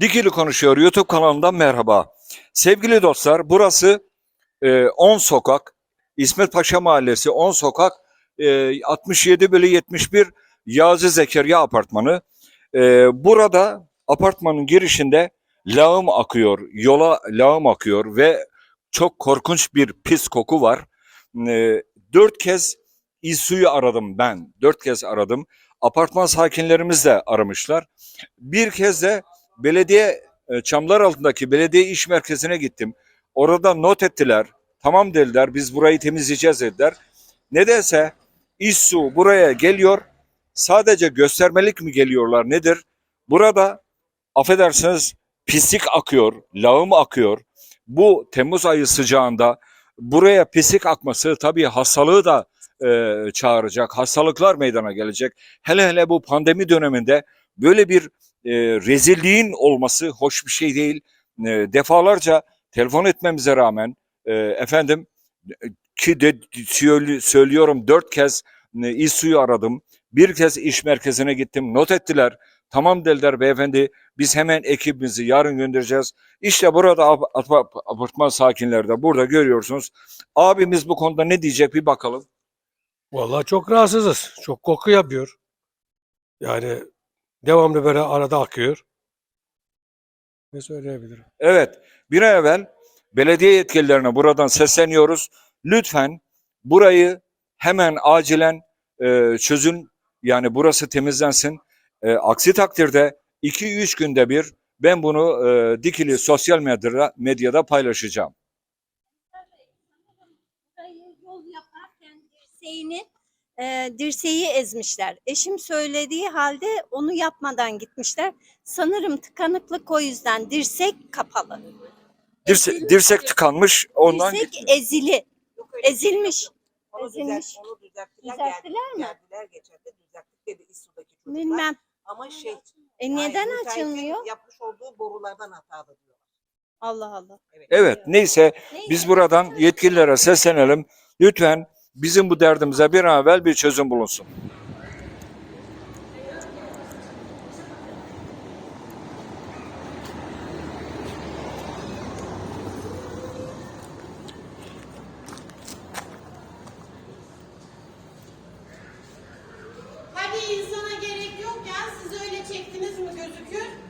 Dikili Konuşuyor YouTube kanalından merhaba. Sevgili dostlar burası e, 10 sokak, İsmet Paşa Mahallesi 10 sokak, e, 67 bölü 71 Yazi Zekeriya Apartmanı. E, burada apartmanın girişinde lağım akıyor, yola lağım akıyor ve çok korkunç bir pis koku var. E, dört kez İSU'yu aradım ben, dört kez aradım. Apartman sakinlerimiz de aramışlar. Bir kez de belediye e, çamlar altındaki belediye iş merkezine gittim. Orada not ettiler. Tamam dediler biz burayı temizleyeceğiz dediler. Nedense İSSU buraya geliyor. Sadece göstermelik mi geliyorlar nedir? Burada affedersiniz pislik akıyor, lağım akıyor. Bu Temmuz ayı sıcağında buraya pislik akması tabii hastalığı da e, çağıracak. Hastalıklar meydana gelecek. Hele hele bu pandemi döneminde böyle bir e, rezilliğin olması hoş bir şey değil. E, defalarca telefon etmemize rağmen e, efendim ki de söylüyorum dört kez e, İSU'yu aradım. Bir kez iş merkezine gittim. Not ettiler. Tamam dediler beyefendi biz hemen ekibimizi yarın göndereceğiz. İşte burada ap- ap- apartman sakinleri de burada görüyorsunuz. Abimiz bu konuda ne diyecek bir bakalım. Vallahi çok rahatsızız. Çok koku yapıyor. Yani devamlı böyle arada akıyor. Ne söyleyebilirim? Evet, bir ay evvel belediye yetkililerine buradan sesleniyoruz. Lütfen burayı hemen acilen e, çözün. Yani burası temizlensin. E, aksi takdirde 2-3 günde bir ben bunu e, dikili sosyal medyada, medyada paylaşacağım. Burayı yol yaparken dirseğini e, dirseği ezmişler. Eşim söylediği halde onu yapmadan gitmişler. Sanırım tıkanıklık o yüzden dirsek kapalı. Dirse, Ezilmiş. dirsek tıkanmış ondan dirsek gitti. ezili, şey ezilmiş. Onu, Ezilmiş. düzelt, onu düzelttiler. Düzelttiler mi? Geldiler geçen de düzelttik dedi İSU'daki çocuklar. Bilmem. Ama şey. E yani neden müteahhitin açılmıyor? Yapmış olduğu borulardan hatalı diyorlar. Allah Allah. Evet neyse Neyse. biz buradan yetkililere seslenelim. Lütfen bizim bu derdimize bir an evvel bir çözüm bulunsun. Hani insana gerek yokken siz öyle çektiniz mi gözükür?